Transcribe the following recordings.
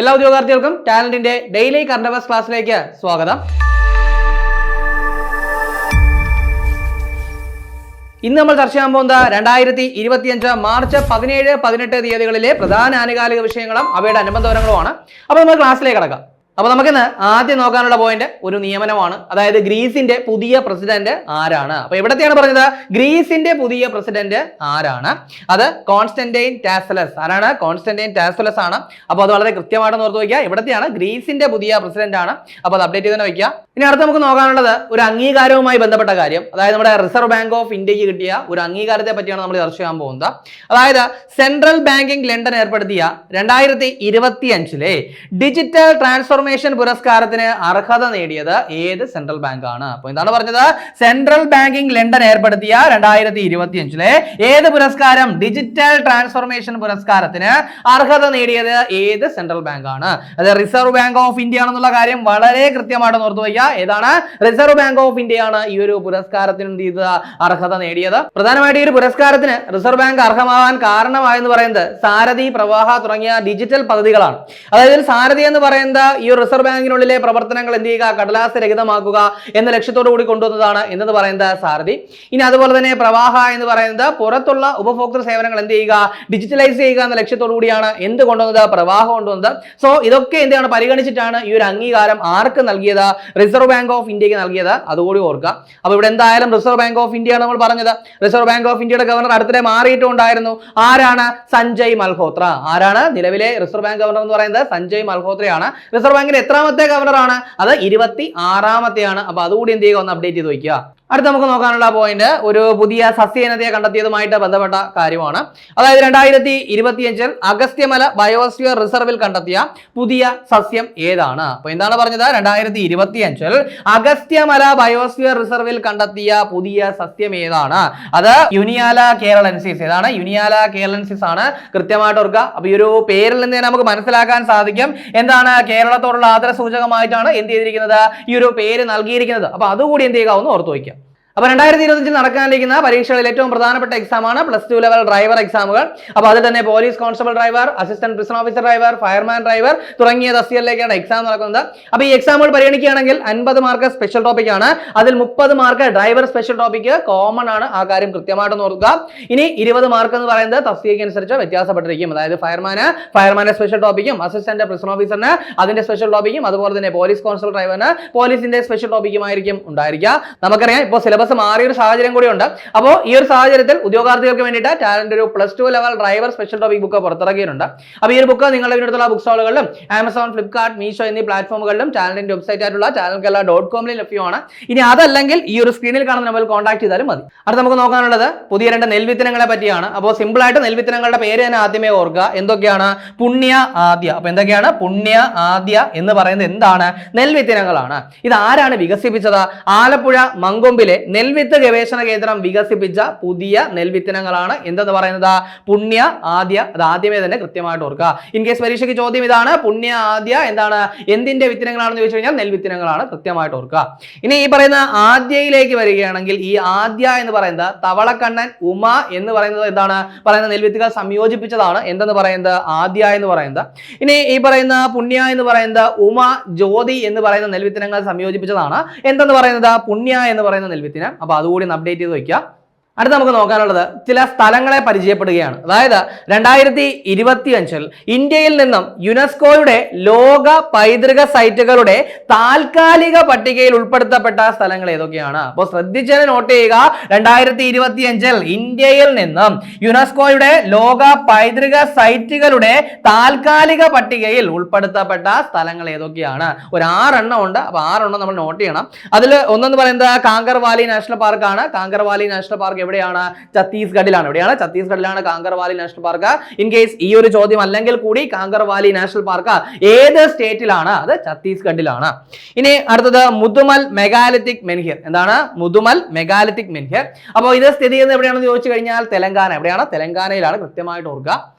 എല്ലാ ഉദ്യോഗാർത്ഥികൾക്കും ടാലന്റിന്റെ ഡെയിലി കറണ്ട് അഫേഴ്സ് ക്ലാസ്സിലേക്ക് സ്വാഗതം. ഇന്ന് നമ്മൾ ചർച്ച ചെയ്യാൻ പോകുന്നത് രണ്ടായിരത്തി ഇരുപത്തിയഞ്ച് മാർച്ച് പതിനേഴ് പതിനെട്ട് തീയതികളിലെ പ്രധാന ആനുകാലിക വിഷയങ്ങളും അവയുടെ അനുബന്ധവരങ്ങളുമാണ്. അപ്പോൾ നമ്മൾ ക്ലാസ്സിലേക്ക് കടക്കാം. അപ്പോൾ നമുക്കിന്ന് ആദ്യം നോക്കാനുള്ള പോയിന്റ് ഒരു നിയമനമാണ്. അതായത് ഗ്രീസിന്റെ പുതിയ പ്രസിഡന്റ് ആരാണ്? അപ്പോൾ എവിടത്തെയാണ് പറഞ്ഞത്? ഗ്രീസിന്റെ പുതിയ പ്രസിഡന്റ് ആരാണ്? അത് കോൺസ്റ്റന്റൈൻ ടാസലസ്. ആരാണ്? കോൺസ്റ്റന്റൈൻ ടാസലസ് ആണ്. അപ്പോൾ അത് വളരെ കൃത്യമായിട്ട് ഓർത്ത് വയ്ക്കുക. ഇവിടത്തെയാണ് ഗ്രീസിന്റെ പുതിയ പ്രസിഡന്റ് ആണ്. അപ്പോൾ അത് അപ്ഡേറ്റ് ചെയ്ത് തന്നെ വയ്ക്കുക. ഇനി അടുത്ത് നമുക്ക് നോക്കാനുള്ളത് ഒരു അംഗീകാരവുമായി ബന്ധപ്പെട്ട കാര്യം. അതായത് നമ്മുടെ റിസർവ് ബാങ്ക് ഓഫ് ഇന്ത്യയ്ക്ക് കിട്ടിയ ഒരു അംഗീകാരത്തെ പറ്റിയാണ് നമ്മൾ ചർച്ച ചെയ്യാൻ പോകുന്നത്. അതായത് സെൻട്രൽ ബാങ്കിംഗ് ലണ്ടൻ ഏർപ്പെടുത്തിയ രണ്ടായിരത്തി ഇരുപത്തി അഞ്ചിലെ ഡിജിറ്റൽ ട്രാൻസ്ഫോർമേഷൻ പുരസ്കാരത്തിന് അർഹത നേടിയത് ഏത് സെൻട്രൽ ബാങ്ക് ആണ്? അപ്പോൾ എന്താണ് പറഞ്ഞത്? സെൻട്രൽ ബാങ്കിംഗ് ലണ്ടൻ ഏർപ്പെടുത്തിയ രണ്ടായിരത്തി ഇരുപത്തി അഞ്ചിലെ ഏത് പുരസ്കാരം? ഡിജിറ്റൽ ട്രാൻസ്ഫോർമേഷൻ പുരസ്കാരത്തിന് അർഹത നേടിയത് ഏത് സെൻട്രൽ ബാങ്ക് ആണ്? അത് റിസർവ് ബാങ്ക് ഓഫ് ഇന്ത്യ ആണെന്നുള്ള കാര്യം വളരെ കൃത്യമായിട്ട് ഓർത്തു വയ്ക്കുക ഏതാണ്? റിസർവ് ബാങ്ക് ഓഫ് ഇന്ത്യ ആണ് ഈ ഒരു പുരസ്കാരത്തിന് എന്ത് അർഹത നേടിയത്. പ്രധാനമായിട്ട് ഈ ഒരു പുരസ്കാരത്തിന് റിസർവ് ബാങ്ക് അർഹമാവാൻ കാരണമായെന്ന് പറയുന്നത് സാരഥി പ്രവാഹ തുടങ്ങിയ ഡിജിറ്റൽ പദ്ധതികളാണ്. അതായത് സാരഥി എന്ന് പറയുന്നത് ഈ റിസർവ് ബാങ്കിനുള്ളിലെ പ്രവർത്തനങ്ങൾ എന്ത് ചെയ്യുക? കടലാസ് രഹിതമാക്കുക എന്ന ലക്ഷ്യത്തോടു കൂടി കൊണ്ടുവന്നതാണ് എന്നത് പറയുന്നത് സാരഥി. ഇനി അതുപോലെ തന്നെ പ്രവാഹ എന്ന് പറയുന്നത് പുറത്തുള്ള ഉപഭോക്തൃ സേവനങ്ങൾ എന്ത് ചെയ്യുക? ഡിജിറ്റലൈസ് ചെയ്യുക എന്ന ലക്ഷ്യത്തോടു കൂടിയാണ് എന്ത് കൊണ്ടുവന്നത്? പ്രവാഹം കൊണ്ടുവന്നത്. സോ ഇതൊക്കെ എന്താണ്? പരിഗണിച്ചിട്ടാണ് ഈ ഒരു അംഗീകാരം ആർക്ക് നൽകിയത്? റിസർവ് ബാങ്ക് ഓഫ് ഇന്ത്യയ്ക്ക് നൽകിയത്. അതുകൂടി ഓർക്കുക. അപ്പോൾ ഇവിടെ എന്തായാലും റിസർവ് ബാങ്ക് ഓഫ് ഇന്ത്യയാണ് നമ്മൾ പറഞ്ഞത്. റിസർവ് ബാങ്ക് ഓഫ് ഇന്ത്യയുടെ ഗവർണർ അടുത്തിടെ മാറിയിട്ടുണ്ടായിരുന്നു. ആരാണ്? സഞ്ജയ് മൽഹോത്ര. ആരാണ്? നിലവിലെ റിസർവ് ബാങ്ക് ഗവർണർ എന്ന് പറയുന്നത് സഞ്ജയ് മൽഹോത്രയാണ്. റിസർവ് ബാങ്കിന്റെ എത്രാമത്തെ ഗവർണറാണ് അത് ഇരുപത്തി ആറാമത്തെയാണ് അപ്പോൾ അതുകൂടി എന്ത് ചെയ്യുക? ഒന്ന് അപ്ഡേറ്റ് ചെയ്ത് വയ്ക്കുക. അടുത്ത നമുക്ക് നോക്കാനുള്ള പോയിന്റ് ഒരു പുതിയ സസ്യനതയെ കണ്ടെത്തിയതുമായിട്ട് ബന്ധപ്പെട്ട കാര്യമാണ്. അതായത് രണ്ടായിരത്തി ഇരുപത്തിയഞ്ചിൽ അഗസ്ത്യമല ബയോസ്ഫിയർ റിസർവിൽ കണ്ടെത്തിയ പുതിയ സസ്യം ഏതാണ്? അപ്പൊ എന്താണ് പറഞ്ഞത്? രണ്ടായിരത്തി ഇരുപത്തിയഞ്ചിൽ അഗസ്ത്യമല ബയോസ്ഫിയർ റിസർവിൽ കണ്ടെത്തിയ പുതിയ സസ്യം ഏതാണ്? അത് യുനിയാല കേരളൻസിസ്. ഏതാണ്? യുനിയാല കേരളൻസിസ് ആണ് കൃത്യമായിട്ട് ഓർക്കുക. അപ്പൊ ഈ ഒരു പേരിൽ നിന്ന് നമുക്ക് മനസ്സിലാക്കാൻ സാധിക്കും എന്താണ് കേരളത്തോടുള്ള ആദര സൂചകമായിട്ടാണ് എന്ത് ചെയ്തിരിക്കുന്നത്? ഈ ഒരു പേര് നൽകിയിരിക്കുന്നത്. അപ്പൊ അതുകൂടി എന്ത് ചെയ്യുക? ഒന്ന് ഓർത്തു വയ്ക്കുക. അപ്പോൾ രണ്ടായിരത്തി ഇരുപത്തഞ്ചിൽ നടക്കാനിരിക്കുന്ന പരീക്ഷകളിൽ ഏറ്റവും പ്രധാനപ്പെട്ട എക്സാമാണ് പ്ലസ് ടു ലെവൽ ഡ്രൈവർ എക്സാമുകൾ അപ്പോൾ അതിൽ തന്നെ police constable driver assistant prison officer driver fireman driver തുടങ്ങിയ തസ്തികളിലേക്കാണ് എക്സാം നടക്കുന്നത്. അപ്പോൾ ഈ എക്സാമുകൾ പരിഗണിക്കുകയാണെങ്കിൽ അൻപത് മാർക്ക് സ്പെഷ്യൽ ടോപ്പിക് ആണ്. അതിൽ മുപ്പത് mark driver special topic common ആണ്. ആ കാര്യം കൃത്യമായിട്ട് ഓർക്കുക. ഇനി ഇരുപത് മാർക്ക് എന്ന് പറയുന്നത് തസ്തികയ്ക്ക് അനുസരിച്ച് വ്യത്യാസപ്പെട്ടിരിക്കും. അതായത് ഫയർമാന് ഫയർമാന്റെ സ്പെഷ്യൽ ടോപ്പിക്കും അസിസ്റ്റന്റ് പ്രിസൺ ഓഫീസറിന് അതിന്റെ സ്പെഷ്യൽ ടോപ്പിക്കും അതുപോലെ തന്നെ പോലീസ് കോൺസ്റ്റബിൾ ഡ്രൈവറിന് പോലീസിന്റെ സ്പെഷ്യൽ ടോപ്പിക്കുമായിരിക്കും ഉണ്ടായിരിക്കുക. നമുക്കറിയാം ഇപ്പോൾ സിലബസ് മാറിയ ഒരു സാഹചര്യം കൂടിയുണ്ട്. അപ്പോൾ ഈ ഒരു സാഹചര്യത്തിൽ ഉദ്യോഗാർത്ഥികൾക്ക് വേണ്ടിയിട്ട് ടാലന്റ് ഒരു plus two level driver special topic book പുറത്തിറക്കിയിട്ടുണ്ട്. അപ്പോൾ ഈ ഒരു ബുക്ക് നിങ്ങളുടെ അടുത്തുള്ള ബുക്ക് സ്റ്റാളുകളിലും ആമസോൺ ഫ്ലിപ്കാർട്ട് മീഷോ എന്നീ പ്ലാറ്റ്ഫോമുകളിലും ടാലന്റിന്റെ വെബ്സൈറ്റ് ആയിട്ടുള്ള ടാലൻ കേരള ഡോട്ട് കോമിൽ ലഭ്യമാണ്. ഇനി അതല്ലെങ്കിൽ ഈ ഒരു സ്ക്രീനിൽ കാണുന്ന നമ്പറിൽ കോൺടാക്ട് ചെയ്താലും മതി. അടുത്ത നമുക്ക് നോക്കാനുള്ളത് പുതിയ രണ്ട് നെൽവിത്തനങ്ങളെ പറ്റിയാണ്. അപ്പോൾ സിമ്പിൾ ആയിട്ട് നെൽവിത്തനങ്ങളുടെ പേര് തന്നെ ആദ്യമേ ഓർക്കുക. എന്തൊക്കെയാണ്? പുണ്യ ആദ്യ. അപ്പോൾ എന്തൊക്കെയാണ്? പുണ്യ ആദ്യ എന്ന് പറയുന്നത് എന്താണ്? നെൽവിത്തനങ്ങളാണ്. ഇത് ആരാണ് വികസിപ്പിച്ചത്? ആലപ്പുഴ മങ്കൊമ്പിലെ നെൽവിത്ത് ഗവേഷണ കേന്ദ്രം വികസിപ്പിച്ച പുതിയ നെൽവിത്തനങ്ങളാണ് എന്തെന്ന് പറയുന്നത്? പുണ്യ ആദ്യ അത് ആദ്യമേ തന്നെ കൃത്യമായിട്ട് ഓർക്കുക. ഇൻ കേസ് പരീക്ഷയ്ക്ക് ചോദ്യം ഇതാണ് പുണ്യ ആദ്യ എന്താണ്? എന്തിന്റെ വിത്തനങ്ങളാണെന്ന് ചോദിച്ചു കഴിഞ്ഞാൽ നെൽവിത്തനങ്ങളാണ് കൃത്യമായിട്ട് ഓർക്കുക. ഇനി ഈ പറയുന്ന ആദ്യയിലേക്ക് വരികയാണെങ്കിൽ ഈ ആദ്യ എന്ന് പറയുന്നത് തവളക്കണ്ണൻ ഉമ എന്ന് പറയുന്നത് എന്താണ്? പറയുന്ന നെൽവിത്തുകൾ സംയോജിപ്പിച്ചതാണ്. എന്തെന്ന് പറയുന്നത്? ആദ്യ എന്ന് പറയുന്നത്. ഇനി ഈ പറയുന്ന പുണ്യ എന്ന് പറയുന്നത് ഉമ ജ്യോതി എന്ന് പറയുന്ന നെൽവിത്തനങ്ങൾ സംയോജിപ്പിച്ചതാണ്. എന്തെന്ന് പറയുന്നത്? പുണ്യ എന്ന് പറയുന്ന നെൽവിത്തിനം അപ്പൊ അതുകൂടി ഒന്ന് അപ്ഡേറ്റ് ചെയ്ത് വെക്കുക. അടുത്ത നമുക്ക് നോക്കാനുള്ളത് ചില സ്ഥലങ്ങളെ പരിചയപ്പെടുകയാണ്. അതായത് രണ്ടായിരത്തി ഇരുപത്തി അഞ്ചിൽ ഇന്ത്യയിൽ നിന്നും യുനെസ്കോയുടെ ലോക പൈതൃക സൈറ്റുകളുടെ താൽക്കാലിക പട്ടികയിൽ ഉൾപ്പെടുത്തപ്പെട്ട സ്ഥലങ്ങൾ ഏതൊക്കെയാണ്? അപ്പോൾ ശ്രദ്ധിച്ചത് നോട്ട് ചെയ്യുക. രണ്ടായിരത്തി ഇരുപത്തി അഞ്ചിൽ ഇന്ത്യയിൽ നിന്നും യുനെസ്കോയുടെ ലോക പൈതൃക സൈറ്റുകളുടെ താൽക്കാലിക പട്ടികയിൽ ഉൾപ്പെടുത്തപ്പെട്ട സ്ഥലങ്ങൾ ഏതൊക്കെയാണ്? ഒരു ആറെണ്ണം ഉണ്ട്. അപ്പൊ ആറെണ്ണം നമ്മൾ നോട്ട് ചെയ്യണം. അതിൽ ഒന്നെന്ന് പറയുന്നത് കാങ്കർവാലി നാഷണൽ പാർക്കാണ്. കാങ്കർവാലി നാഷണൽ പാർക്ക് എവിടെയാണ്? ഛത്തീസ്ഗഡിലാണ്. എവിടെയാണ്? ഛത്തീസ്ഗഡിലാണ് Kanger valley national park. In case ഈ ഒരു ചോദ്യം അല്ലെങ്കിൽ കൂടി കാങ്കർവാലി നാഷണൽ പാർക്ക് ഏത് സ്റ്റേറ്റിലാണ്? അത് ഛത്തീസ്ഗഡിലാണ്. ഇനി അടുത്തത് മുതുമൽ മെഗാലിത്തിക് മെൻഹിർ. എന്താണ്? Mudumal megalithic menhir. അപ്പോൾ ഇത് സ്ഥിതി ചെയ്യുന്നത് എവിടെയാണെന്ന് ചോദിച്ചു കഴിഞ്ഞാൽ തെലങ്കാന. എവിടെയാണ്? തെലങ്കാനയിലാണ് കൃത്യമായിട്ട് ഓർക്കുക.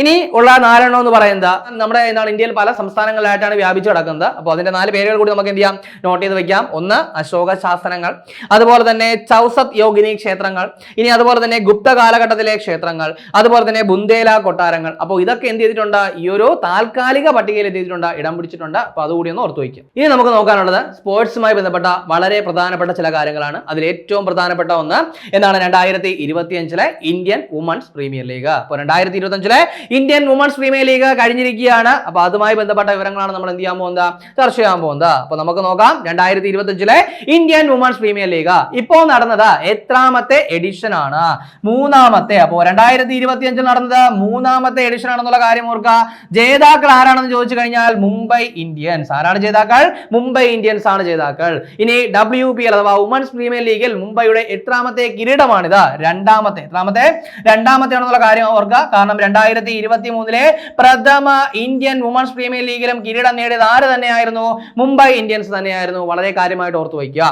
ഇനി ഉള്ള നാലെണ്ണം എന്ന് പറയുന്നത് നമ്മുടെ എന്താണ് ഇന്ത്യയിൽ പല സംസ്ഥാനങ്ങളിലായിട്ടാണ് വ്യാപിച്ചു കിടക്കുന്നത്. അപ്പോൾ അതിന്റെ നാല് പേരുകൾ കൂടി നമുക്ക് എന്ത് ചെയ്യാം? നോട്ട് ചെയ്ത് വെക്കാം. ഒന്ന് അശോക ശാസനങ്ങൾ അതുപോലെ തന്നെ ചൗസത് യോഗിനി ക്ഷേത്രങ്ങൾ ഇനി അതുപോലെ തന്നെ ഗുപ്ത കാലഘട്ടത്തിലെ ക്ഷേത്രങ്ങൾ അതുപോലെ തന്നെ ബുന്ദേല കൊട്ടാരങ്ങൾ. അപ്പോൾ ഇതൊക്കെ എന്ത് ചെയ്തിട്ടുണ്ട്? ഈ ഒരു താൽക്കാലിക പട്ടികയിൽ എന്ത് ചെയ്തിട്ടുണ്ട്? ഇടം പിടിച്ചിട്ടുണ്ട്. അപ്പോൾ അതുകൂടി ഒന്ന് ഓർത്ത് വയ്ക്കുക ഇനി നമുക്ക് നോക്കാനുള്ളത് സ്പോർട്സുമായി ബന്ധപ്പെട്ട വളരെ പ്രധാനപ്പെട്ട ചില കാര്യങ്ങളാണ്. അതിൽ ഏറ്റവും പ്രധാനപ്പെട്ട ഒന്ന് എന്താണ്? രണ്ടായിരത്തി ഇരുപത്തിയഞ്ചിലെ ഇന്ത്യൻ വുമൺസ് പ്രീമിയർ ലീഗ്. അപ്പോൾ രണ്ടായിരത്തി ഇരുപത്തഞ്ചിലെ ഇന്ത്യൻ വുമൺസ് പ്രീമിയർ ലീഗ് കഴിഞ്ഞിരിക്കുകയാണ്. അപ്പൊ അതുമായി ബന്ധപ്പെട്ട വിവരങ്ങളാണ് നമ്മൾ എന്ത് ചെയ്യാൻ പോകുന്നത്? ചർച്ച ചെയ്യാൻ പോകുന്നത്. അപ്പൊ നമുക്ക് നോക്കാം. രണ്ടായിരത്തി ഇരുപത്തഞ്ചിലെ ഇന്ത്യൻ വുമൺസ് പ്രീമിയർ ലീഗ് ഇപ്പോ നടന്നത് എത്രാമത്തെ എഡിഷൻ ആണ്? മൂന്നാമത്തെ. അപ്പോൾ രണ്ടായിരത്തി ഇരുപത്തിയഞ്ചിൽ നടന്നത് മൂന്നാമത്തെ എഡിഷൻ ആണെന്നുള്ള കാര്യം ഓർക്കുക. ജേതാക്കൾ ആരാണെന്ന് ചോദിച്ചു കഴിഞ്ഞാൽ മുംബൈ ഇന്ത്യൻസ് ആരാണ് ജേതാക്കൾ? മുംബൈ ഇന്ത്യൻസ് ആണ് ജേതാക്കൾ. ഇനി ഡബ്ല്യു പി എൽ അഥവാ വുമൺസ് പ്രീമിയർ ലീഗിൽ മുംബൈയുടെ എത്രാമത്തെ കിരീടമാണിത്? രണ്ടാമത്തെ. എത്രാമത്തെ? രണ്ടാമത്തെ ആണെന്നുള്ള കാര്യം ഓർക്കുക. കാരണം രണ്ടായിരത്തി ഇരുപത്തി മൂന്നിലെ പ്രഥമ ഇന്ത്യൻ വുമൺസ് പ്രീമിയർ ലീഗിലും കിരീടം നേടിയത് ആര് തന്നെയായിരുന്നു? മുംബൈ ഇന്ത്യൻസ് തന്നെയായിരുന്നു. വളരെ കാര്യമായിട്ട് ഓർത്തു വയ്ക്കുക.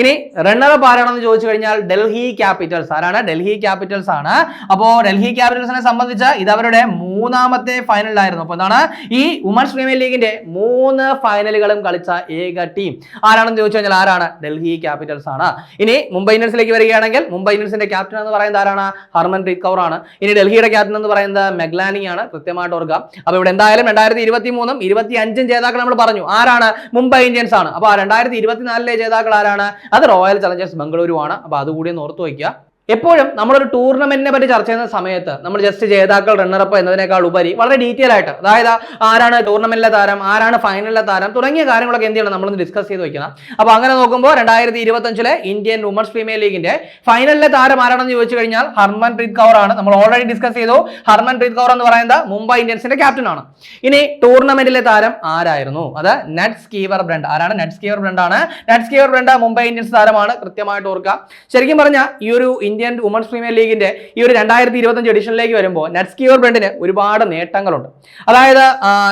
ഇനി റണ്ണറപ്പ് ആരാണെന്ന് ചോദിച്ചു കഴിഞ്ഞാൽ ഡൽഹി ക്യാപിറ്റൽസ്. ആരാണ്? ഡൽഹി ക്യാപിറ്റൽസ് ആണ്. അപ്പോൾ ഡൽഹി ക്യാപിറ്റൽസിനെ സംബന്ധിച്ച് ഇത് അവരുടെ മൂന്നാമത്തെ ഫൈനലായിരുന്നു അപ്പോൾ എന്താണ്? ഈ വുമൺസ് പ്രീമിയർ ലീഗിന്റെ മൂന്ന് ഫൈനലുകളും കളിച്ച ഏക ടീം ആരാണെന്ന് ചോദിച്ചു കഴിഞ്ഞാൽ ആരാണ്? ഡൽഹി ക്യാപിറ്റൽസ് ആണ്. ഇനി മുംബൈ ഇന്ത്യൻസിലേക്ക് വരികയാണെങ്കിൽ മുംബൈ ഇന്ത്യൻസിന്റെ ക്യാപ്റ്റൻ എന്ന് പറയുന്നത് ആരാണ്? ഹർമൻപ്രീത് കൗർ ആണ്. ഇനി ഡൽഹിയുടെ ക്യാപ്റ്റൻ എന്ന് പറയുന്നത് മെഗ്ലാനി ആണ്. കൃത്യമായിട്ട് ഓർക്കുക. അപ്പൊ ഇവിടെ എന്തായാലും രണ്ടായിരത്തി ഇരുപത്തി മൂന്നും ഇരുപത്തി അഞ്ചും ജേതാക്കൾ നമ്മൾ പറഞ്ഞു. ആരാണ്? മുംബൈ ഇന്ത്യൻസ് ആണ്. അപ്പൊ രണ്ടായിരത്തി ഇരുപത്തിനാലിലെ ജേതാക്കൾ ആരാണ്? അത് റോയൽ ചലഞ്ചേഴ്സ് ബംഗളൂരു ആണ് അപ്പൊ അതുകൂടി ഒന്ന് ഓർത്ത് വയ്ക്കുക. എപ്പോഴും നമ്മളൊരു ടൂർണമെന്റിനെ പറ്റി ചർച്ച ചെയ്യുന്ന സമയത്ത് നമ്മൾ ജസ്റ്റ് ജേതാക്കൾ റണ്ണറപ്പ് എന്നതിനേക്കാൾ ഉപരി വളരെ ഡീറ്റെയിൽ ആയിട്ട് അതായത് ആരാണ് ടൂർണമെന്റിലെ താരം ആരാണ് ഫൈനലിലെ താരം തുടങ്ങിയ കാര്യങ്ങളൊക്കെ എന്ത് നമ്മളൊന്ന് ഡിസ്കസ് ചെയ്ത് വെക്കണം. അപ്പോൾ അങ്ങനെ നോക്കുമ്പോൾ രണ്ടായിരത്തി ഇരുപത്തഞ്ചിലെ ഇന്ത്യൻ വുമൺസ് പ്രീമിയർ ലീഗിന്റെ ഫൈനലിലെ താരം ആരാണെന്ന് ചോദിച്ചു കഴിഞ്ഞാൽ ഹർമൻ പ്രീത് കൗർ ആണ്. നമ്മൾ ഓൾറെഡി ഡിസ്കസ് ചെയ്തു. ഹർമൻ പ്രീത് കൗർ എന്ന് പറയുന്നത് മുംബൈ ഇന്ത്യൻസിന്റെ ക്യാപ്റ്റൻ ആണ്. ഇനി ടൂർണമെന്റിലെ താരം ആരായിരുന്നു? അത് നെറ്റ് സ്കീവർ ബ്രണ്ട് ആരാണ് നെറ്റ് സ്കീവർ ബ്രണ്ട് ആണ്? Nat Sciver Brunt Mumbai Indians താരമാണ്. കൃത്യമായിട്ട് ഓർക്കുക. ശരിക്കും പറഞ്ഞാൽ ഈ ഒരു ഇന്ത്യൻ വുമൺസ് പ്രീമിയർ ലീഗിന്റെ ഈ ഒരു രണ്ടായിരത്തി ഇരുപത്തഞ്ച് എഡിഷനിലേക്ക് വരുമ്പോൾ നെറ്റ് സ്കീവർ ബ്രണ്ടിന് ഒരുപാട് നേട്ടങ്ങളുണ്ട്. അതായത്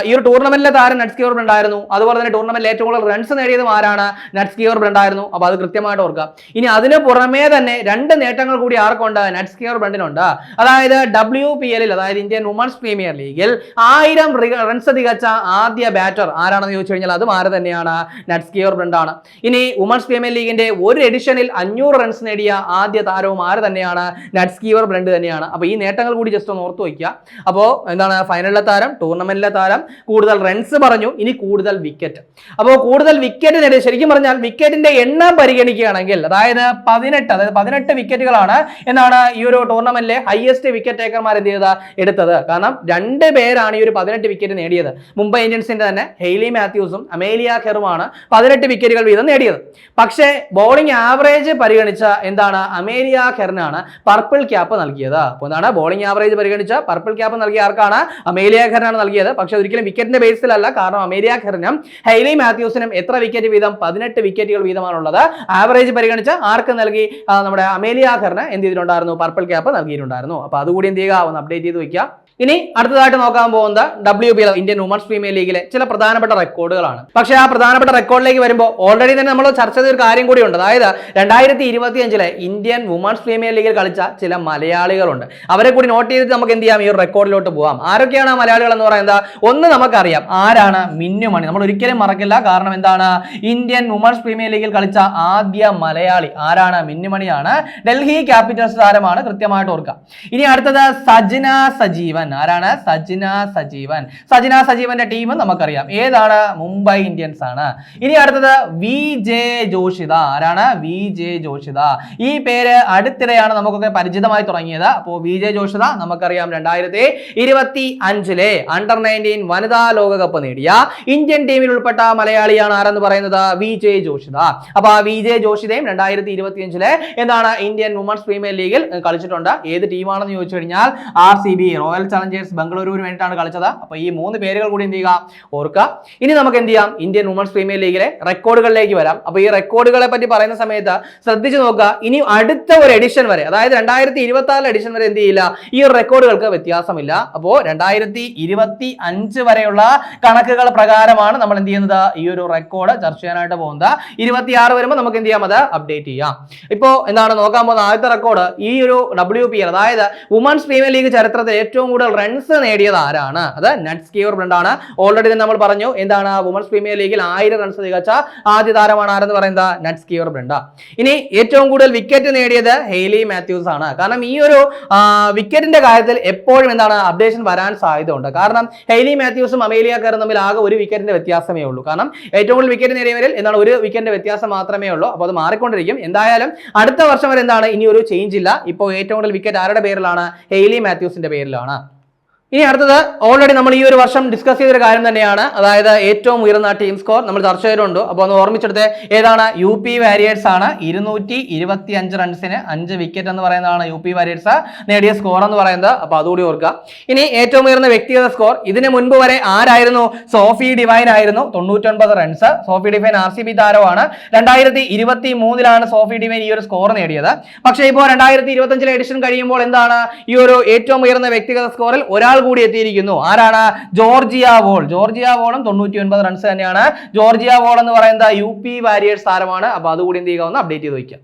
ഈ ഒരു ടൂർണമെന്റിലെ താരം നെറ്റ് സ്കീവർ ബ്രണ്ട് ആയിരുന്നു. അതുപോലെ തന്നെ ടൂർണമെന്റിൽ ഏറ്റവും കൂടുതൽ റൺസ് നേടിയതും ആരാണ്? നെറ്റ് സ്കീവർ ബ്രണ്ട് ആയിരുന്നു. അപ്പോൾ അത് കൃത്യമായിട്ട് ഓർക്കുക. ഇനി അതിന് പുറമേ തന്നെ രണ്ട് നേട്ടങ്ങൾ കൂടി ആർക്കുണ്ട്? നെറ്റ് സ്കീവർ ബ്രണ്ടിനുണ്ട് അതായത് ഡബ്ല്യു പി എല്ലിൽ അതായത് ഇന്ത്യൻ വുമൺസ് പ്രീമിയർ ലീഗിൽ ആയിരം റൺസ് തികച്ച ആദ്യ ബാറ്റർ ആരാണെന്ന് ചോദിച്ചു കഴിഞ്ഞാൽ അതും ആര് തന്നെയാണ്? നെറ്റ് സ്കീവർ ബ്രണ്ട് ആണ്. ഇനി വുമൺസ് പ്രീമിയർ ലീഗിന്റെ ഒരു എഡിഷനിൽ അഞ്ഞൂറ് റൺസ് നേടിയ ആദ്യ താരവും ആര് തന്നെയാണ് നെറ്റ്സ്കീവർ ബ്രണ്ട് തന്നെയാണ്. അപ്പോൾ ഈ നേട്ടങ്ങൾ കൂടി ജസ്റ്റ് ഒന്ന് ഓർത്ത് വയ്ക്കുക. അപ്പോൾ എന്താണ് ഫൈനലിലെ താരം ടൂർണമെന്റിലെ താരം കൂടുതൽ റൺസ് പറഞ്ഞു ഇനി കൂടുതൽ വിക്കറ്റ് അപ്പോൾ കൂടുതൽ വിക്കറ്റ് നേടിയ ശരിക്കും പറഞ്ഞാൽ വിക്കറ്റിന്റെ എണ്ണം പരിഗണിക്കുകയാണെങ്കിൽ അതായത് പതിനെട്ട് അതായത് പതിനെട്ട് വിക്കറ്റുകളാണ് എന്നാണ് ഈ ഒരു ടൂർണമെന്റിലെ ഹയസ്റ്റ് വിക്കറ്റ് ടേക്കർമാർ എന്ത് ചെയ്തത്? എടുത്തത്. കാരണം രണ്ട് പേരാണ് ഈ ഒരു പതിനെട്ട് വിക്കറ്റ് നേടിയത്. മുംബൈ ഇന്ത്യൻസിന്റെ തന്നെ ഹെയ്ലി മാത്യൂസും അമേലിയ ഖെറുമാണ് പതിനെട്ട് വിക്കറ്റുകൾ വീതം നേടിയത്. പക്ഷേ ബോളിംഗ് ആവറേജ് പരിഗണിച്ച എന്താണ് അമേലിയ ഖെറിനാണ് പർപ്പിൾ ക്യാപ്പ് നൽകിയത്. അപ്പോൾ എന്താണ്? ബോളിംഗ് ആവറേജ് പരിഗണിച്ച പർപ്പിൾ ക്യാപ്പ് നൽകിയ ആർക്കാണ്? അമേലിയ ഖരനാണ് നൽകിയത്. പക്ഷേ ഒരിക്കലും വിക്കറ്റിന്റെ ബേസിലല്ല കാരണം അമേലിയ ഖരനും ഹെയ്ലി മാത്യൂസിനും എത്ര വിക്കറ്റ് വീതം? പതിനെട്ട് വിക്കറ്റുകൾ വീതമാണുള്ളത്. ആവറേജ് പരിഗണിച്ച് ആർക്ക് നൽകി? നമ്മുടെ അമേലിയ ഖരന് എന്ത് ചെയ്തിട്ടുണ്ടായിരുന്നു? പർപ്പിൾ ക്യാപ്പ് നൽകിയിട്ടുണ്ടായിരുന്നു. അപ്പോൾ അതുകൂടി എന്ത് ചെയ്യുക? ഒന്ന് അപ്ഡേറ്റ് ചെയ്ത് വെക്കുക. ഇനി അടുത്തതായിട്ട് നോക്കാൻ പോകുന്നത് W B Indian women's premier ലീഗിലെ ചില പ്രധാനപ്പെട്ട റെക്കോർഡുകളാണ് പക്ഷേ ആ പ്രധാനപ്പെട്ട റെക്കോർഡിലേക്ക് വരുമ്പോൾ ഓൾറെഡി തന്നെ നമ്മൾ ചർച്ച ചെയ്ത ഒരു കാര്യം കൂടിയുണ്ട്. അതായത് രണ്ടായിരത്തി ഇരുപത്തി അഞ്ചിലെ ഇന്ത്യൻ വുമൺസ് പ്രീമിയർ ലീഗിൽ കളിച്ച ചില മലയാളികളുണ്ട്. അവരെ കൂടി നോട്ട് ചെയ്തിട്ട് നമുക്ക് എന്ത് ചെയ്യാം? ഈ ഒരു റെക്കോർഡിലോട്ട് പോകാം ആരൊക്കെയാണ് ആ മലയാളികൾ എന്ന് പറയുന്നത്? ഒന്ന് നമുക്കറിയാം. ആരാണ്? മിന്നുമണി നമ്മൾ ഒരിക്കലും മറക്കില്ല. കാരണം എന്താണ്? ഇന്ത്യൻ വുമൺസ് പ്രീമിയർ ലീഗിൽ കളിച്ച ആദ്യ മലയാളി ആരാണ്? മിന്നുമണിയാണ് ഡൽഹി ക്യാപിറ്റൽസ് താരമാണ് കൃത്യമായിട്ട് ഓർക്കുക. ഇനി അടുത്തത് സജ്ന സജീവൻ. ആരാണ്? സജ്ന സജീവൻ. സജ്ന സജീവന്റെ ടീം നമുക്കറിയാം. ഏതാണ്? മുംബൈ ഇന്ത്യൻസ് ആണ്. ഇനി അടുത്തത് വി ജെ ജോഷിത. ആരാണ്? V J Joshitha. ഈ പേര് അടുത്തിടെയാണ് നമുക്കൊക്കെ പരിചിതമായി തുടങ്ങിയത്. അപ്പോൾ വി ജെ ജോഷിത നമുക്കറിയാം രണ്ടായിരത്തി ഇരുപത്തി അഞ്ചിലെ അണ്ടർ നയന്റീൻ വനിതാ ലോകകപ്പ് നേടിയ ഇന്ത്യൻ ടീമിൽ ഉൾപ്പെട്ട മലയാളിയാണ് ആരെന്ന് പറയുന്നത്? V J Joshitha. അപ്പൊ ആ വി ജെ ജോഷിതയും രണ്ടായിരത്തി ഇരുപത്തി അഞ്ചിലെ എന്താണ്? ഇന്ത്യൻ വുമൺസ് പ്രീമിയർ ലീഗിൽ കളിച്ചിട്ടുണ്ട്. ഏത് ടീമാണെന്ന് ചോദിച്ചു കഴിഞ്ഞാൽ R C B royal challengers ബംഗളൂരുവിന് വേണ്ടിയിട്ടാണ് കളിച്ചത്. അപ്പൊ ഈ മൂന്ന് പേരുകൾ കൂടി എന്ത് ചെയ്യുക? ഓർക്കുക. ഇനി നമുക്ക് എന്ത് ചെയ്യാം? ഇന്ത്യൻ വുമൺസ് പ്രീമിയർ ലീഗിലെ റെക്കോർഡുകളിലേക്ക് വരാം. അപ്പൊ ഈ റെക്കോർഡുകളെ പറ്റി പറയുന്ന സമയത്ത് ശ്രദ്ധിച്ചു നോക്കുക. ഇനി അടുത്ത ഒരു എഡിഷൻ വരെ അതായത് രണ്ടായിരത്തി ഇരുപത്തി എഡിഷൻ വരെ എന്ത് ചെയ്യില്ല? ഈ റെക്കോർഡുകൾക്ക് വ്യത്യാസമില്ല. അപ്പോൾ രണ്ടായിരത്തി ഇരുപത്തി അഞ്ച് വരെയുള്ള കണക്കുകൾ പ്രകാരമാണ് നമ്മൾ എന്ത് ചെയ്യുന്നത്? ഈ ഒരു റെക്കോർഡ് ചർച്ച ചെയ്യാനായിട്ട് പോകുന്നത്. ഇരുപത്തിയാറ് വരുമ്പോൾ നമുക്ക് എന്ത് ചെയ്യാം? അത് അപ്ഡേറ്റ് ചെയ്യാം. ഇപ്പോൾ എന്താണ്? നോക്കാൻ പോകുന്ന ആദ്യത്തെ റെക്കോർഡ് ഈ ഒരു ഡബ്ല്യു പി എൽ അതായത് വുമൺസ് പ്രീമിയർ ലീഗ് ചരിത്രത്തിൽ ഏറ്റവും കൂടുതൽ റൺസ് നേടിയത് ആരാണ്? അത് നട്സ് സ്കീവർ ബ്രണ്ട് ആണ്. ഓൾറെഡി തന്നെ നമ്മൾ പറഞ്ഞു എന്താണ് വുമൻസ് പ്രീമിയർ ലീഗിൽ ആയിരം റൺസ് തികച്ച ആദ്യ താരമാണ് ആരെന്ന് പറയുന്നത്? നട്സ് സ്കീവർ ബ്രണ്ട ഇനി ഏറ്റവും കൂടുതൽ വിക്കറ്റ് നേടിയത് ഹെയ്ലി മാത്യൂസ് ആണ്. കാരണം ഈ ഒരു വിക്കറ്റിന്റെ കാര്യത്തിൽ എപ്പോഴും എന്താണ് അപ്ഡേഷൻ വരാൻ സാധ്യതയുണ്ട്. കാരണം ഹെയ്ലി മാത്യൂസും അമേലിയ കയറും തമ്മിൽ ആകെ ഒരു വിക്കറ്റിന്റെ വ്യത്യാസമേ ഉള്ളൂ. കാരണം ഏറ്റവും കൂടുതൽ വിക്കറ്റ് നേടിയവരിൽ എന്താണ് ഒരു വിക്കറ്റിന്റെ വ്യത്യാസം മാത്രമേ ഉള്ളൂ. അപ്പോൾ അത് മാറിക്കൊണ്ടിരിക്കും. എന്തായാലും അടുത്ത വർഷം വരെ എന്താണ് ഇനി ഒരു ചേഞ്ച് ഇല്ല. ഇപ്പോൾ ഏറ്റവും കൂടുതൽ വിക്കറ്റ് ആരുടെ പേരിലാണ്? ഹെയ്ലി മാത്യൂസിന്റെ പേരിലാണ്. ഇനി അടുത്തത് ഓൾറെഡി നമ്മൾ ഈ ഒരു വർഷം ഡിസ്കസ് ചെയ്തൊരു കാര്യം തന്നെയാണ്. അതായത് ഏറ്റവും ഉയർന്ന ടീം സ്കോർ നമ്മൾ ചർച്ച ചെയ്തിട്ടുണ്ട്. അപ്പോൾ ഒന്ന് ഓർമ്മിച്ചെടുത്ത് ഏതാണ്? യു പി വാരിയേഴ്സ് ആണ്. ഇരുന്നൂറ്റി ഇരുപത്തി അഞ്ച് റൺസിന് അഞ്ച് വിക്കറ്റ് എന്ന് പറയുന്നതാണ് യു പി വാരിയേഴ്സ് നേടിയ സ്കോർ എന്ന് പറയുന്നത്. അപ്പോൾ അതുകൂടി ഓർക്കുക. ഇനി ഏറ്റവും ഉയർന്ന വ്യക്തിഗത സ്കോർ ഇതിന് മുൻപ് വരെ ആരായിരുന്നു? സോഫി ഡിവൈൻ ആയിരുന്നു. തൊണ്ണൂറ്റൊൻപത് runs Sophie Devine R C B താരമാണ്. രണ്ടായിരത്തി ഇരുപത്തി മൂന്നിലാണ് സോഫി ഡിവൈൻ ഈ ഒരു സ്കോർ നേടിയത്. പക്ഷേ ഇപ്പോൾ രണ്ടായിരത്തി ഇരുപത്തഞ്ചിലെ എഡിഷൻ കഴിയുമ്പോൾ എന്താണ്? ഈ ഒരു ഏറ്റവും ഉയർന്ന വ്യക്തിഗത സ്കോറിൽ ഒരാൾ കൂടി എത്തിയിരിക്കുന്നു. ആരാണ്? Georgia wall. ജോർജിയ വോളും തൊണ്ണൂറ്റി ഒൻപത് റൺസ് തന്നെയാണ്. ജോർജിയ വോൾ എന്ന് പറയുന്നത് യു പി വാരിയേഴ്സ് താരമാണ്. അപ്പോൾ അതുകൂടി എന്ത് ചെയ്യുക? ഒന്ന് അപ്ഡേറ്റ് ചെയ്ത് വയ്ക്കുക.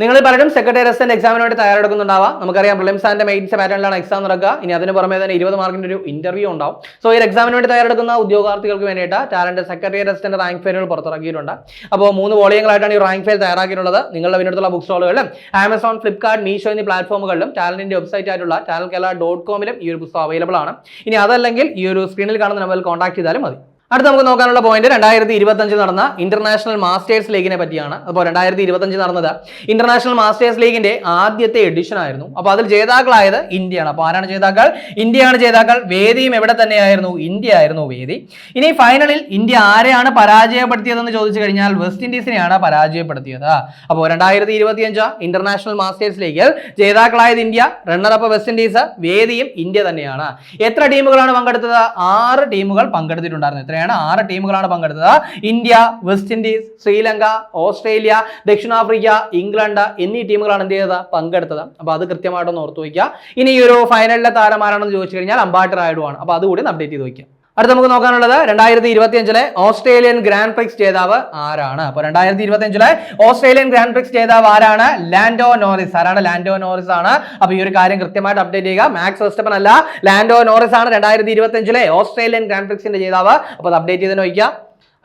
നിങ്ങൾ പലരും സെക്രട്ടറി അസിസ്റ്റന്റ് എക്സാമിന് വേണ്ടി തയ്യാറെടുക്കുന്നുണ്ടാവാം. നമുക്കറിയാം പ്രിലിംസ് ആൻഡ് മെയിൻസ് പാറ്റേണിലാണ് എക്സാം നടക്കുക. ഇനി അതിന് പുറമേ തന്നെ ഇരുപത് മാർക്കിന്റെ ഒരു ഇന്റർവ്യൂ ഉണ്ടാവും. സോ ഈ എക്സാമിന് വേണ്ടി തയ്യാറെടുക്കുന്ന ഉദ്യോഗാർത്ഥികൾക്ക് വേണ്ടിയിട്ട് ടാലന്റ് സെക്രട്ടറി അസിസ്റ്റന്റ് റാങ്ക് ഫെയലുകൾ പുറത്തിറക്കിയിട്ടുണ്ട്. അപ്പോൾ മൂന്ന് വോളിയങ്ങളായിട്ടാണ് ഈ റാങ്ക് ഫയൽ തയ്യാറാക്കിയിട്ടുള്ളത്. നിങ്ങളുടെ പിന്നിടത്തുള്ള ബുക്ക് സ്റ്റോളുകളിലും ആമസോൺ ഫ്ലിപ്കാർട്ട് മീഷോ എന്നീ പ്ലാറ്റ്ഫോമുകളിലും ടാലന്റിന്റെ വെബ്സൈറ്റ് ആയിട്ടുള്ള ടാലൻ കേരള ഡോട്ട് കോമിലും ഈ ഒരു പുസ്തകം അവൈലബിൾ ആണ്. ഇനി അതല്ലെങ്കിൽ ഈ ഒരു സ്ക്രീനിൽ കാണുന്ന നമ്പറിൽ കോൺടാക്ട് ചെയ്താലും മതി. അടുത്ത നമുക്ക് നോക്കാനുള്ള പോയിന്റ് രണ്ടായിരത്തി ഇരുപത്തഞ്ച് നടന്ന ഇന്റർനാഷണൽ മാസ്റ്റേഴ്സ് ലീഗിനെ പറ്റിയാണ്. അപ്പോൾ രണ്ടായിരത്തി ഇരുപത്തഞ്ച് നടന്നത്. ഇന്റർനാഷണൽ മാസ്റ്റേഴ്സ് ലീഗിന്റെ ആദ്യത്തെ എഡിഷൻ ആയിരുന്നു. അപ്പോൾ അതിൽ ജേതാക്കളായത് ഇന്ത്യയാണ്. അപ്പോൾ ആരാണ് ജേതാക്കൾ? ഇന്ത്യയാണ് ജേതാക്കൾ. വേദിയും എവിടെ തന്നെയായിരുന്നു? ഇന്ത്യ ആയിരുന്നു വേദി. ഇനി ഫൈനലിൽ ഇന്ത്യ ആരെയാണ് പരാജയപ്പെടുത്തിയതെന്ന് ചോദിച്ചു കഴിഞ്ഞാൽ വെസ്റ്റ് ഇൻഡീസിനെയാണ് പരാജയപ്പെടുത്തിയത്. അപ്പോൾ രണ്ടായിരത്തി ഇരുപത്തിയഞ്ച് ഇന്റർനാഷണൽ മാസ്റ്റേഴ്സ് ലീഗിൽ ജേതാക്കളായത് ഇന്ത്യ റണ്ണറപ്പ് വെസ്റ്റ് ഇൻഡീസ് വേദിയും ഇന്ത്യ തന്നെയാണ്. എത്ര ടീമുകളാണ് പങ്കെടുത്തത്? ആറ് ടീമുകൾ പങ്കെടുത്തിട്ടുണ്ടായിരുന്നു. എത്രയാണ് ആറ് ടീമുകളാണ് പങ്കെടുത്തത്. India West Indies Sri Lanka Australia ദക്ഷിണാഫ്രിക്ക ഇംഗ്ലണ്ട് എന്നീ ടീമുകളാണ് എന്ത് ചെയ്തത്? പങ്കെടുത്തത്. അപ്പോൾ അത് കൃത്യമായിട്ടൊന്ന് ഓർത്ത് വയ്ക്കുക. ഇനി ഈ ഒരു ഫൈനലിലെ താരമാരാണെന്ന് ചോദിച്ചു കഴിഞ്ഞാൽ അമ്പാട്ട് റായിഡു അപ്പൊ അപ്പോൾ അതുകൂടി അപ്ഡേറ്റ് ചെയ്ത് വയ്ക്കുക അടുത്ത നമുക്ക് നോക്കാനുള്ളത് രണ്ടായിരത്തി ഇരുപത്തി അഞ്ചിലെ ഓസ്ട്രേലിയൻ ഗ്രാൻഡ് പ്രിക്സ് ജേതാവ് ആരാണ്? അപ്പോൾ രണ്ടായിരത്തി ഇരുപത്തി അഞ്ചിലെ ഓസ്ട്രേലിയൻ ഗ്രാൻഡ് പ്രിക്സ് ജേതാവ് ആരാണ്? Lando Norris. ആരാണ് ലാൻഡോ നോറിസ് ആണ്? അപ്പോൾ ഈ ഒരു കാര്യം കൃത്യമായിട്ട് അപ്ഡേറ്റ് ചെയ്യുക. മാക്സ് വെസ്റ്റപ്പൻ അല്ല ലാൻഡോ നോറിസ് ആണ് രണ്ടായിരത്തി ഇരുപത്തി അഞ്ചിലെ ഓസ്ട്രേലിയൻ ഗ്രാൻഡ് പ്രിക്സിന്റെ ജേതാവ്. അപ്പോൾ അത് അപ്ഡേറ്റ് ചെയ്ത് വയ്ക്കുക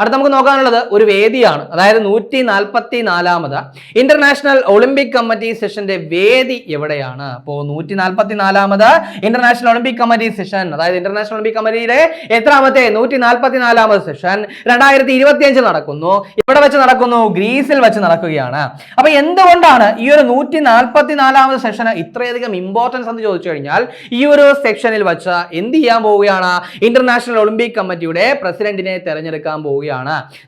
അടുത്ത നമുക്ക് നോക്കാനുള്ളത് ഒരു വേദിയാണ്. അതായത് നൂറ്റി നാൽപ്പത്തി നാലാമത് ഇന്റർനാഷണൽ ഒളിമ്പിക് കമ്മിറ്റി സെഷന്റെ വേദി എവിടെയാണ്? അപ്പോൾ നൂറ്റി നാൽപ്പത്തി നാലാമത് ഇന്റർനാഷണൽ ഒളിമ്പിക് കമ്മിറ്റി സെഷൻ അതായത് ഇന്റർനാഷണൽ ഒളിമ്പിക് കമ്മിറ്റിയുടെ എത്രാമത്തെ നൂറ്റി നാൽപ്പത്തി നാലാമത് സെഷൻ രണ്ടായിരത്തി ഇരുപത്തി അഞ്ചിൽ നടക്കുന്നു. ഇവിടെ വെച്ച് നടക്കുന്നു? ഗ്രീസിൽ വെച്ച് നടക്കുകയാണ്. അപ്പൊ എന്തുകൊണ്ടാണ് ഈ ഒരു നൂറ്റി നാൽപ്പത്തി നാലാമത് സെഷന് ഇത്രയധികം ഇമ്പോർട്ടൻസ് എന്ന് ചോദിച്ചു കഴിഞ്ഞാൽ ഈ ഒരു സെക്ഷനിൽ വെച്ച് എന്ത് ചെയ്യാൻ പോവുകയാണ്? ഇന്റർനാഷണൽ ഒളിമ്പിക് കമ്മിറ്റിയുടെ പ്രസിഡന്റിനെ തെരഞ്ഞെടുക്കാൻ പോവുകയാണ്.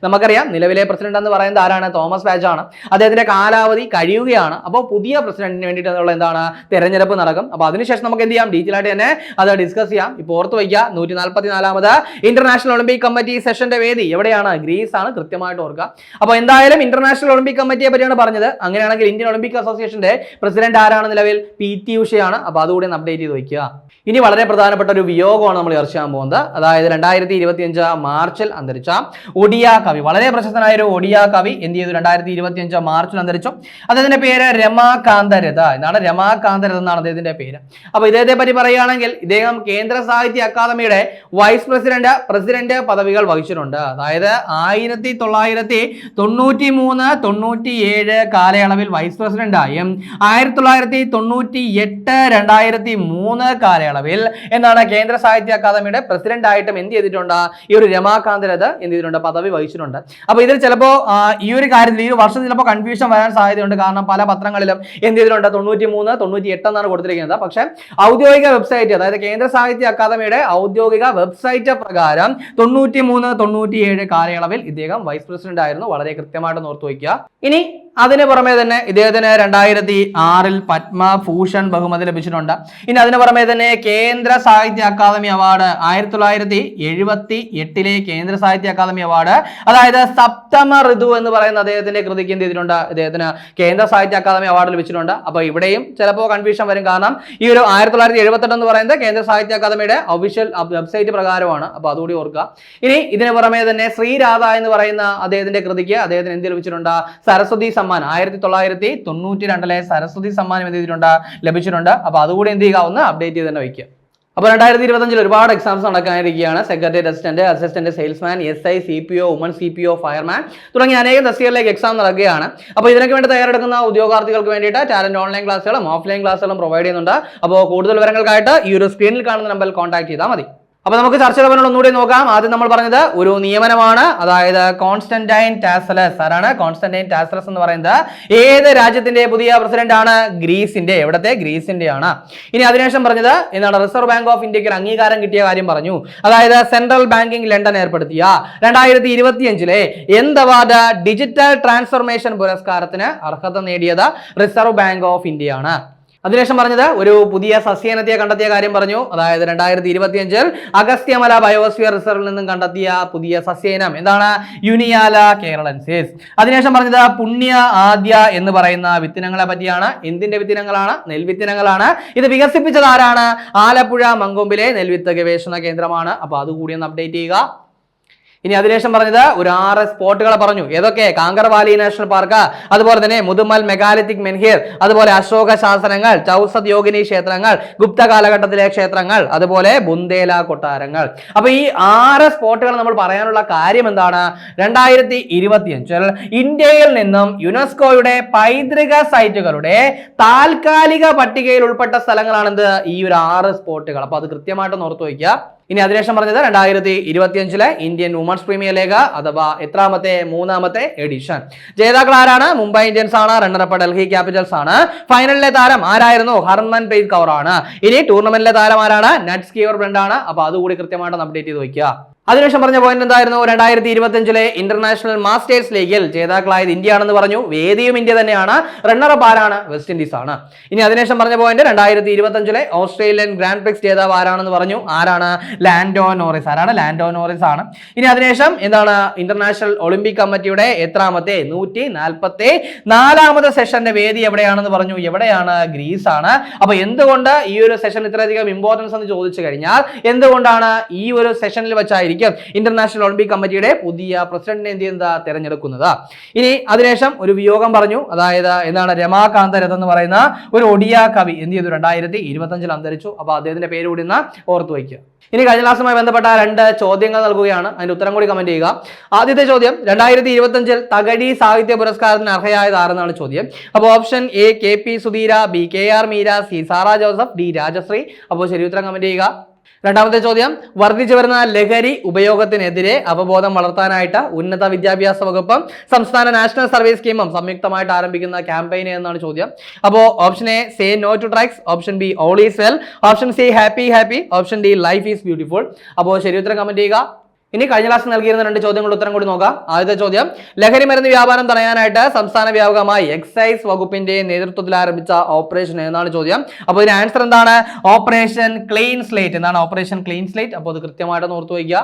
നമുക്കറിയാം നിലവിലെ പ്രസിഡന്റ് എന്ന് പറയുന്നത് ആരാണ്? തോമസ് ബാച്ച് ആണ്. അദ്ദേഹത്തിന്റെ കാലാവധി കഴിയുകയാണ്. അപ്പോൾ പുതിയ പ്രസിഡന്റിന് വേണ്ടിയിട്ടുള്ള എന്താണ്? തെരഞ്ഞെടുപ്പ് നടക്കും. അപ്പോൾ അതിനുശേഷം നമുക്ക് എന്ത് ചെയ്യാം? ഡീറ്റെയിൽ ആയിട്ട് തന്നെ അത് ഡിസ്കസ് ചെയ്യാം. ഇപ്പോൾ ഓർത്ത് വയ്ക്കുക നൂറ്റി നാൽപ്പത്തി നാലാമത് ഇന്റർനാഷണൽ ഒളിമ്പിക് കമ്മിറ്റി സെഷന്റെ വേദി എവിടെയാണ്? ഗ്രീസ് ആണ് കൃത്യമായിട്ട് ഓർക്കുക. അപ്പോൾ എന്തായാലും ഇന്റർനാഷണൽ ഒളിമ്പിക് കമ്മിറ്റിയെ പറ്റിയാണ് പറഞ്ഞത്. അങ്ങനെയാണെങ്കിൽ ഇന്ത്യൻ ഒളിമ്പിക് അസോസിയേഷന്റെ പ്രസിഡന്റ് ആരാണ് നിലവിൽ? പി ടി ഉഷയാണ് അപ്പോൾ അതുകൂടി അപ്ഡേറ്റ് ചെയ്ത് വയ്ക്കുക. ഇനി വളരെ പ്രധാനപ്പെട്ട ഒരു വിയോഗമാണ് നമ്മൾ ചർച്ച ചെയ്യാൻ പോകുന്നത്. അതായത് രണ്ടായിരത്തി ഇരുപത്തിയഞ്ച് മാർച്ചിൽ അന്തരിച്ച ഒഡിയ കവി. വളരെ പ്രശസ്തനായ ഒരു ഒഡിയ കവി എന്ത് ചെയ്തു? രണ്ടായിരത്തി ഇരുപത്തി അഞ്ചോ മാർച്ചിൽ അന്തരിച്ചു. അദ്ദേഹത്തിന്റെ പേര് രമാകാന്തരഥ എന്നാണ്. രമാകാന്തരഥ എന്നാണ് അദ്ദേഹത്തിന്റെ പേര്. അപ്പൊ ഇദ്ദേഹത്തെ പറ്റി പറയുകയാണെങ്കിൽ ഇദ്ദേഹം കേന്ദ്ര സാഹിത്യ അക്കാദമിയുടെ വൈസ് പ്രസിഡന്റ് പ്രസിഡന്റ് പദവികൾ വഹിച്ചിട്ടുണ്ട്. അതായത് ആയിരത്തി തൊള്ളായിരത്തി തൊണ്ണൂറ്റി മൂന്ന് തൊണ്ണൂറ്റി ഏഴ് കാലയളവിൽ വൈസ് പ്രസിഡന്റായും ആയിരത്തി തൊള്ളായിരത്തി തൊണ്ണൂറ്റി എട്ട് രണ്ടായിരത്തി മൂന്ന് കാലയളവിൽ എന്നാണ് കേന്ദ്ര സാഹിത്യ അക്കാദമിയുടെ പ്രസിഡന്റ് ആയിട്ടും എന്ത് ചെയ്തിട്ടുണ്ട്? ഈ ഒരു രമാകാന്തരഥ എന്ത് ചെയ്തിട്ടുണ്ട്? പദവി വഹിച്ചിട്ടുണ്ട്. അപ്പൊ ഇതിൽ ചിലപ്പോ ഈ ഒരു കാര്യത്തിൽ ഈ വർഷം ചിലപ്പോൾ കൺഫ്യൂഷൻ വരാൻ സാധ്യതയുണ്ട്. കാരണം പല പത്രങ്ങളിലും എന്ത് ചെയ്തിട്ടുണ്ട്? തൊണ്ണൂറ്റി മൂന്ന് തൊണ്ണൂറ്റി എട്ട് എന്നാണ് കൊടുത്തിരിക്കുന്നത്. പക്ഷെ ഔദ്യോഗിക വെബ്സൈറ്റ് അതായത് കേന്ദ്ര സാഹിത്യ അക്കാദമിയുടെ ഔദ്യോഗിക വെബ്സൈറ്റ് പ്രകാരം തൊണ്ണൂറ്റി മൂന്ന് തൊണ്ണൂറ്റി ഏഴ് കാലയളവിൽ ഇദ്ദേഹം വൈസ് പ്രസിഡന്റ് ആയിരുന്നു. വളരെ കൃത്യമായിട്ട് ഓർത്തു വയ്ക്കുക. ഇനി അതിന് പുറമെ തന്നെ ഇദ്ദേഹത്തിന് രണ്ടായിരത്തി ആറിൽ പത്മഭൂഷൺ ബഹുമതി ലഭിച്ചിട്ടുണ്ട്. ഇനി അതിന് പുറമെ തന്നെ കേന്ദ്ര സാഹിത്യ അക്കാദമി അവാർഡ് ആയിരത്തി തൊള്ളായിരത്തി എഴുപത്തി എട്ടിലെ കേന്ദ്ര സാഹിത്യ അക്കാദമി അവാർഡ് അതായത് സപ്തമ ഋതു എന്ന് പറയുന്ന അദ്ദേഹത്തിന്റെ കൃതിക്ക് എന്ത് ചെയ്തിട്ടുണ്ട്? ഇദ്ദേഹത്തിന് കേന്ദ്ര സാഹിത്യ അക്കാദമി അവാർഡ് ലഭിച്ചിട്ടുണ്ട്. അപ്പൊ ഇവിടെയും ചിലപ്പോൾ കൺഫ്യൂഷൻ വരും. കാരണം ഈ ഒരു ആയിരത്തി തൊള്ളായിരത്തി എഴുപത്തെട്ട് എന്ന് പറയുന്നത് കേന്ദ്ര സാഹിത്യ അക്കാദമിയുടെ ഒഫീഷ്യൽ വെബ്സൈറ്റ് പ്രകാരമാണ്. അപ്പൊ അതുകൂടി ഓർക്കുക. ഇനി ഇതിന് പുറമെ തന്നെ ശ്രീരാധ എന്ന് പറയുന്ന അദ്ദേഹത്തിന്റെ കൃതിക്ക് അദ്ദേഹത്തിന് എന്ത് ലഭിച്ചിട്ടുണ്ട്? സരസ്വതി സമ്മാനം. ആയിരത്തി തൊള്ളായിരത്തി തൊണ്ണൂറ്റി രണ്ടിലെ സരസ്വതി സമ്മാനം എന്ത് ചെയ്തിട്ടുണ്ട്? ലഭിച്ചിട്ടുണ്ട്. അപ്പോൾ അതുകൂടി എന്ത് ചെയ്യുക? ഒന്ന് അപ്ഡേറ്റ് ചെയ്ത് തന്നെ വയ്ക്കുക. അപ്പോൾ രണ്ടായിരത്തി ഇരുപത്തഞ്ചിൽ ഒരുപാട് exams നടക്കാനിരിക്കുകയാണ്. Secretary assistant assistant salesman S I C P O woman C P O fireman തുടങ്ങിയ അനേകം തസ്തികളിലേക്ക് എക്സാം നടക്കുകയാണ്. അപ്പോൾ ഇതിനൊക്കെ വേണ്ടി തയ്യാറെടുക്കുന്ന ഉദ്യോഗാർത്ഥികൾക്ക് വേണ്ടിയിട്ട് ടാലന്റ് ഓൺലൈൻ ക്ലാസ്സുകളും ഓഫ്ലൈൻ ക്ലാസ്സുകളും പ്രൊവൈഡ് ചെയ്യുന്നുണ്ട്. അപ്പോൾ കൂടുതൽ വിവരങ്ങൾക്കായിട്ട് ഈ ഒരു സ്ക്രീനിൽ കാണുന്ന നമ്പറിൽ കോൺടാക്ട് ചെയ്താൽ മതി. അപ്പൊ നമുക്ക് ചർച്ച ചെയ്തവരോട് ഒന്നുകൂടി നോക്കാം. ആദ്യം നമ്മൾ പറഞ്ഞത് ഒരു നിയമനമാണ്. അതായത് കോൺസ്റ്റന്റൈൻ ടാസലസ് ആരാണ്? കോൺസ്റ്റന്റൈൻ ടാസലസ് എന്ന് പറയുന്നത് ഏത് രാജ്യത്തിന്റെ പുതിയ പ്രസിഡന്റ് ആണ്? ഗ്രീസിന്റെ. എവിടത്തെ? ഗ്രീസിന്റെ ആണ് ഇനി അതിനുശേഷം പറഞ്ഞത് എന്താണ്? റിസർവ് ബാങ്ക് ഓഫ് ഇന്ത്യയ്ക്ക് ഒരു അംഗീകാരം കിട്ടിയ കാര്യം പറഞ്ഞു. അതായത് സെൻട്രൽ ബാങ്കിംഗ് ലണ്ടൻ ഏർപ്പെടുത്തിയ രണ്ടായിരത്തി ഇരുപത്തിയഞ്ചിലെ എന്ത് അവാർഡ്? ഡിജിറ്റൽ ട്രാൻസ്ഫർമേഷൻ പുരസ്കാരത്തിന് അർഹത നേടിയത് റിസർവ് ബാങ്ക് ഓഫ് ഇന്ത്യയാണ് അതിനുശേഷം പറഞ്ഞത് ഒരു പുതിയ സസ്യനത്തെ കണ്ടെത്തിയ കാര്യം പറഞ്ഞു. അതായത് രണ്ടായിരത്തി ഇരുപത്തിയഞ്ചിൽ അഗസ്ത്യമല ബയോസ്ഫിയർ റിസർവിൽ നിന്നും കണ്ടെത്തിയ പുതിയ സസ്യയിനം എന്താണ്? യുനിയാല കേരളൻസിസ്. അതിനുശേഷം പറഞ്ഞത് പുണ്യ ആദ്യ എന്ന് പറയുന്ന വിത്തിനങ്ങളെ പറ്റിയാണ്. എന്തിന്റെ വിത്തിനങ്ങളാണ്? നെൽവിത്തിനങ്ങളാണ്. ഇത് വികസിപ്പിച്ചത് ആരാണ്? ആലപ്പുഴ മങ്കൊമ്പിലെ നെൽവിത്ത് ഗവേഷണ കേന്ദ്രമാണ്. അപ്പൊ അതുകൂടി ഒന്ന് അപ്ഡേറ്റ് ചെയ്യുക. ഇനി അതിനുശേഷം പറഞ്ഞത് ഒരു ആറ് സ്പോട്ടുകളെ പറഞ്ഞു. ഏതൊക്കെ? കാങ്കർവാലി നാഷണൽ പാർക്ക് അതുപോലെ തന്നെ മുതുമൽ മെഗാലിത്തിക് മെൻഹിർ അതുപോലെ അശോക ശാസനങ്ങൾ ചൗസത് യോഗിനി ക്ഷേത്രങ്ങൾ ഗുപ്ത കാലഘട്ടത്തിലെ ക്ഷേത്രങ്ങൾ അതുപോലെ ബുന്ദേല കൊട്ടാരങ്ങൾ. അപ്പൊ ഈ ആറ് സ്പോട്ടുകൾ നമ്മൾ പറയാനുള്ള കാര്യം എന്താണ്? രണ്ടായിരത്തി ഇരുപത്തിയഞ്ചിൽ ഇന്ത്യയിൽ നിന്നും യുനെസ്കോയുടെ പൈതൃക സൈറ്റുകളുടെ താൽക്കാലിക പട്ടികയിൽ ഉൾപ്പെട്ട സ്ഥലങ്ങളാണെന്ത് ഈ ഒരു ആറ് സ്പോട്ടുകൾ. അപ്പൊ അത് കൃത്യമായിട്ട് ഓർത്തു വയ്ക്കുക. ഇനി അതിനുശേഷം പറഞ്ഞത് രണ്ടായിരത്തി ഇരുപത്തിയഞ്ചിലെ ഇന്ത്യൻ വുമൺസ് പ്രീമിയർ ലീഗ് അഥവാ എത്രാമത്തെ മൂന്നാമത്തെ എഡിഷൻ ജേതാക്കൾ ആരാണ്? മുംബൈ ഇന്ത്യൻസ് ആണ് റണ്ണറപ്പ് ഡൽഹി ക്യാപിറ്റൽസ് ആണ്. ഫൈനലിലെ താരം ആരായിരുന്നു? ഹർമൻ പ്രീത് കൗറാണ് ഇനി ടൂർണമെന്റിലെ താരം ആരാണ്? നട്സ് കീവർ ബ്രണ്ട് ആണ്. അപ്പൊ അതുകൂടി കൃത്യമായിട്ട് അപ്ഡേറ്റ് ചെയ്ത് വയ്ക്കുക അതിനുശേഷം പറഞ്ഞ പോയിന്റ് എന്തായിരുന്നു? രണ്ടായിരത്തി ഇരുപത്തിയഞ്ചിലെ ഇന്റർനാഷണൽ മാസ്റ്റേഴ്സ് ലീഗിൽ ജേതാക്കളായത് ഇന്ത്യയാണെന്ന് പറഞ്ഞു. വേദിയും ഇന്ത്യ തന്നെയാണ്. റണ്ണറപ്പ് ആരാണ്? വെസ്റ്റ് ഇൻഡീസ് ആണ്. ഇനി അതിനുശേഷം പറഞ്ഞ പോയിന്റ് രണ്ടായിരത്തി ഇരുപത്തിയഞ്ചിലെ ഓസ്ട്രേലിയൻ ഗ്രാൻഡ് പ്രിക്സ് ജേതാവ് ആരാണെന്ന് പറഞ്ഞു? ആരാണ്? ലാൻഡോ നോറിസ് ആരാണ്? ലാൻഡോ നോറിസ് ആണ്. ഇനി അതിനുശേഷം എന്താണ്? ഇന്റർനാഷണൽ ഒളിമ്പിക് കമ്മിറ്റിയുടെ എത്രാമത്തെ നൂറ്റി നാൽപ്പത്തി നാലാമത്തെ സെഷന്റെ വേദി എവിടെയാണെന്ന് പറഞ്ഞു? എവിടെയാണ്? ഗ്രീസ് ആണ്. അപ്പൊ എന്തുകൊണ്ട് ഈ ഒരു സെഷൻ ഇത്രയധികം ഇമ്പോർട്ടൻസ് എന്ന് ചോദിച്ചു കഴിഞ്ഞാൽ എന്തുകൊണ്ടാണ് ഈ ഒരു സെഷനിൽ വെച്ചായിരിക്കും ഇന്റർനാഷണൽ ഒളിമ്പിക് കമ്മിറ്റിയുടെ പുതിയ പ്രസിഡന്റിനെ എന്ത് ചെയ്യുന്നത്? തെരഞ്ഞെടുക്കുന്നത്. ഇനി അതിനുശേഷം ഒരു വിയോഗം പറഞ്ഞു. അതായത് എന്താണ് രമാകാന്ത രഥം എന്ന് പറയുന്ന ഒരു ഒഡിയ കവി എന്ത് ചെയ്തു? രണ്ടായിരത്തി ഇരുപത്തഞ്ചിൽ അന്തരിച്ചു. അപ്പൊ അദ്ദേഹത്തിന്റെ പേര് കൂടി ഒന്ന് ഓർത്തു വയ്ക്കുക. ഇനി കഴിഞ്ഞ ക്ലാസ്സുമായി ബന്ധപ്പെട്ട രണ്ട് ചോദ്യങ്ങൾ നൽകുകയാണ്. അതിന്റെ ഉത്തരം കൂടി കമന്റ് ചെയ്യുക. ആദ്യത്തെ ചോദ്യം രണ്ടായിരത്തി ഇരുപത്തഞ്ചിൽ തകഴി സാഹിത്യ പുരസ്കാരത്തിന് അർഹയായത് ആരെന്നാണ് ചോദ്യം? അപ്പോൾ option A K P Sudheera B K R Meera C Sara Joseph D Rajashree. അപ്പോൾ ശരി ഉത്തരം കമന്റ് ചെയ്യുക. രണ്ടാമത്തെ ചോദ്യം വർദ്ധിച്ചു വരുന്ന ലഹരി ഉപയോഗത്തിനെതിരെ അവബോധം വളർത്താനായിട്ട് ഉന്നത വിദ്യാഭ്യാസ വകുപ്പും സംസ്ഥാന നാഷണൽ സർവീസ് സ്കീമും സംയുക്തമായിട്ട് ആരംഭിക്കുന്ന ക്യാമ്പയിൻ എന്നാണ് ചോദ്യം. അപ്പോൾ option A say no to tracks. Option B all is well. Option C happy happy. Option D life is beautiful. അപ്പോൾ ശരി ഉത്തരം കമന്റ് ചെയ്യുക. ഇനി കഴിഞ്ഞ ക്ലാസ് നൽകിയിരുന്ന രണ്ട് ചോദ്യങ്ങളുടെ ഉത്തരം കൂടി നോക്കാം. ആദ്യത്തെ ചോദ്യം ലഹരി മരുന്ന് വ്യാപാരം തടയാനായിട്ട് സംസ്ഥാന വ്യാപകമായി എക്സൈസ് വകുപ്പിന്റെ നേതൃത്വത്തിൽ ആരംഭിച്ച ഓപ്പറേഷൻ എന്നാണ് ചോദ്യം? അപ്പോൾ ഇതിന് ആൻസർ എന്താണ്? ഓപ്പറേഷൻ ക്ലീൻ സ്ലേറ്റ് എന്താണ് ഓപ്പറേഷൻ ക്ലീൻ സ്ലേറ്റ് അപ്പോൾ അത് കൃത്യമായിട്ട് ഓർത്തു വയ്ക്കുക.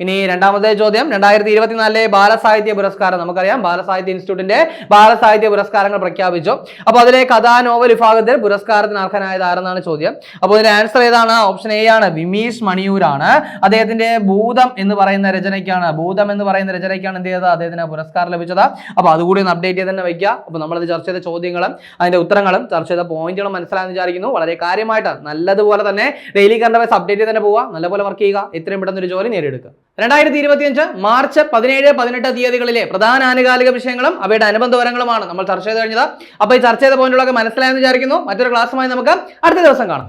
ഇനി രണ്ടാമത്തെ ചോദ്യം. രണ്ടായിരത്തി ഇരുപത്തിനാലിലെ ബാലസാഹിത്യ പുരസ്കാരം നമുക്കറിയാം. ബാലസാഹിത്യ ഇൻസ്റ്റിറ്റ്യൂട്ടിന്റെ ബാലസാഹിത്യ പുരസ്കാരങ്ങൾ പ്രഖ്യാപിച്ചു. അപ്പോൾ അതിലെ കഥാ നോവൽ വിഭാഗത്തിൽ പുരസ്കാരത്തിന് അർഹനായത് ആരെന്നാണ് ചോദ്യം? അപ്പോൾ ഇതിന്റെ ആൻസർ ഏതാണ്? ഓപ്ഷൻ എ ആണ് വിമീഷ് മണിയൂരാണ്. അദ്ദേഹത്തിന്റെ ഭൂതം എന്ന് പറയുന്ന രചനയ്ക്കാണ് ഭൂതം എന്ന് പറയുന്ന രചനയ്ക്കാണ് എന്ത് ചെയ്തത്? അദ്ദേഹത്തിന് പുരസ്കാരം ലഭിച്ചത്. അപ്പോൾ അതുകൂടി ഒന്ന് അപ്ഡേറ്റ് ചെയ്ത് തന്നെ വയ്ക്കുക. അപ്പോൾ നമ്മളത് ചർച്ച ചെയ്ത ചോദ്യങ്ങളും അതിന്റെ ഉത്തരങ്ങളും ചർച്ച ചെയ്ത പോയിന്റുകളും മനസ്സിലായെന്ന് വിചാരിക്കുന്നു. വളരെ കാര്യമായിട്ട് നല്ലതുപോലെ തന്നെ ഡെയിലി കറണ്ട് അപ്ഡേറ്റ് ചെയ്ത് തന്നെ പോവുക. നല്ലപോലെ വർക്ക് ചെയ്യുക. ഇത്രയും പെട്ടെന്ന് ഒരു ജോലി നേടിയെടുക്കുക. രണ്ടായിരത്തി ഇരുപത്തിയഞ്ച് മാർച്ച് പതിനേഴ് പതിനെട്ട് തീയതികളിലെ പ്രധാന ആനുകാലിക വിഷയങ്ങളും അവയുടെ അനുബന്ധ വരങ്ങളുമാണ് നമ്മൾ ചർച്ച ചെയ്ത് കഴിഞ്ഞത്. അപ്പോൾ ഈ ചർച്ച ചെയ്ത പോയിന്റുകളൊക്കെ മനസ്സിലായെന്ന് വിചാരിക്കുന്നു. മറ്റൊരു ക്ലാസ്സുമായി നമുക്ക് അടുത്ത ദിവസം കാണാം.